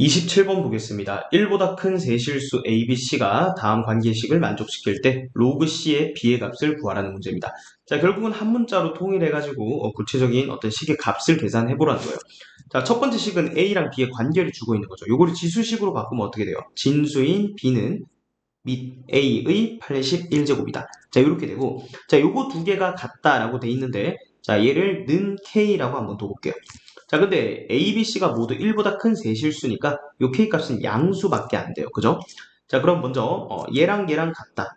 27번 보겠습니다. 1보다 큰 세실수 A, B, C가 다음 관계식을 만족시킬 때 로그 C의 B의 값을 구하라는 문제입니다. 자, 결국은 한 문자로 통일해가지고 어, 구체적인 어떤 식의 값을 계산해보라는 거예요. 자, 첫 번째 식은 A랑 B의 관계를 주고 있는 거죠. 요거를 지수식으로 바꾸면 어떻게 돼요? 진수인 B는 및 A의 81제곱이다. 자, 이렇게 되고, 자, 요거 두 개가 같다라고 돼 있는데, 자, 얘를 는 K라고 한번 둬볼게요. 자, 근데 A, B, C가 모두 1보다 큰 세실수니까 요 K 값은 양수밖에 안 돼요. 그죠? 자, 그럼 먼저 어, 얘랑 얘랑 같다.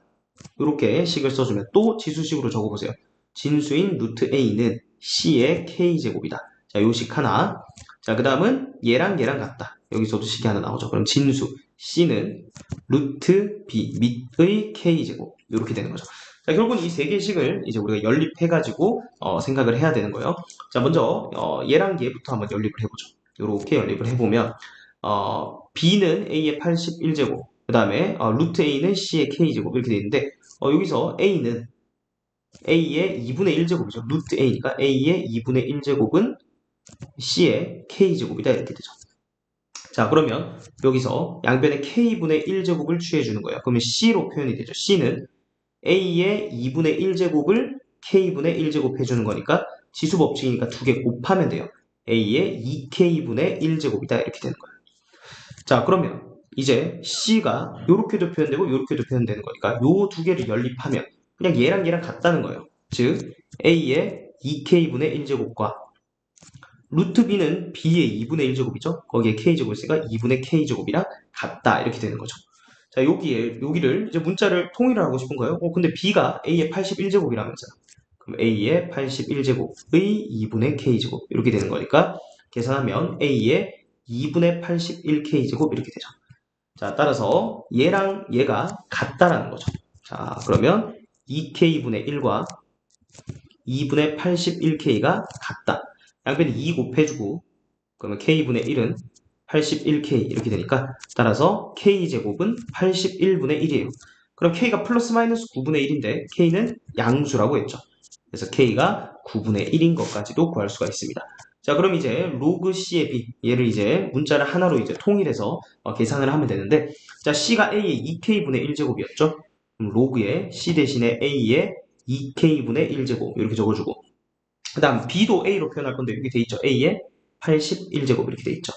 이렇게 식을 써주면 또 지수식으로 적어보세요. 진수인 루트 A는 C의 K제곱이다. 자, 요 식 하나. 자, 그 다음은 얘랑 얘랑 같다. 여기서도 식이 하나 나오죠. 그럼 진수 C는 루트 B 밑의 K제곱. 이렇게 되는 거죠. 자, 결국은 이 세 개씩을 이제 우리가 연립해가지고 어, 생각을 해야 되는 거예요. 자, 먼저 어, 얘랑 얘부터 한번 연립을 해보죠. 이렇게 연립을 해보면 어, B는 A의 81제곱, 그 다음에 어, 루트 A는 C의 K제곱 이렇게 되어 있는데 어, 여기서 A는 A의 2분의 1제곱이죠. 루트 A니까 A의 2분의 1제곱은 C의 K제곱이다 이렇게 되죠. 자 그러면 여기서 양변의 K분의 1제곱을 취해주는 거예요. 그러면 C로 표현이 되죠. C는 A의 2분의 1제곱을 K분의 1제곱 해주는 거니까 지수 법칙이니까 두 개 곱하면 돼요. A의 2K분의 1제곱이다 이렇게 되는 거예요. 자 그러면 이제 C가 이렇게도 표현되고 이렇게도 표현되는 거니까 요 두 개를 연립하면 그냥 얘랑 얘랑 같다는 거예요. 즉 A의 2K분의 1제곱과 루트 B는 B의 2분의 1제곱이죠. 거기에 K제곱이 있으니까 2분의 K제곱이랑 같다 이렇게 되는 거죠. 자, 여기에, 여기를 이제 문자를 통일을 하고 싶은 거예요. 어, 근데 B가 A의 81제곱이라면서요. 그럼 A의 81제곱의 2분의 K제곱. 이렇게 되는 거니까 계산하면 A의 2분의 81K제곱 이렇게 되죠. 자, 따라서 얘랑 얘가 같다라는 거죠. 자, 그러면 2K분의 1과 2분의 81K가 같다. 양변이 2 곱해주고, 그러면 K분의 1은 81K 이렇게 되니까 따라서 K제곱은 81분의 1이에요. 그럼 K가 플러스 마이너스 9분의 1인데 K는 양수라고 했죠. 그래서 K가 9분의 1인 것까지도 구할 수가 있습니다. 자, 그럼 이제 로그 C의 B 얘를 이제 문자를 하나로 이제 통일해서 어, 계산을 하면 되는데 자, C가 A의 2K분의 1제곱이었죠. 그럼 로그의 C 대신에 A의 2K분의 1제곱 이렇게 적어주고 그 다음 B도 A로 표현할 건데 여기 돼 있죠. A의 81제곱 이렇게 돼 있죠.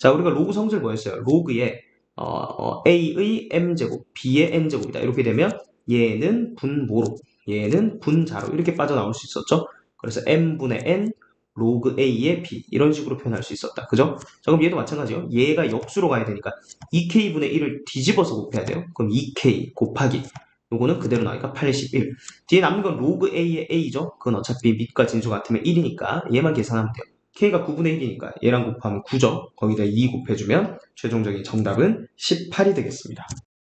자, 우리가 로그 성질 뭐였어요? 로그의 어, 어, A의 M제곱, B의 N제곱이다. 이렇게 되면 얘는 분모로, 얘는 분자로 이렇게 빠져나올 수 있었죠. 그래서 M분의 N, 로그 A의 B 이런 식으로 표현할 수 있었다. 그죠? 자, 그럼 얘도 마찬가지요. 얘가 역수로 가야 되니까 2K분의 1을 뒤집어서 곱해야 돼요. 그럼 2K 곱하기 요거는 그대로 나오니까 81. 뒤에 남는 건 로그 A의 A죠. 그건 어차피 밑과 진수 같으면 1이니까 얘만 계산하면 돼요. K가 9분의 1이니까 얘랑 곱하면 9죠. 거기다 2 곱해주면 최종적인 정답은 18이 되겠습니다.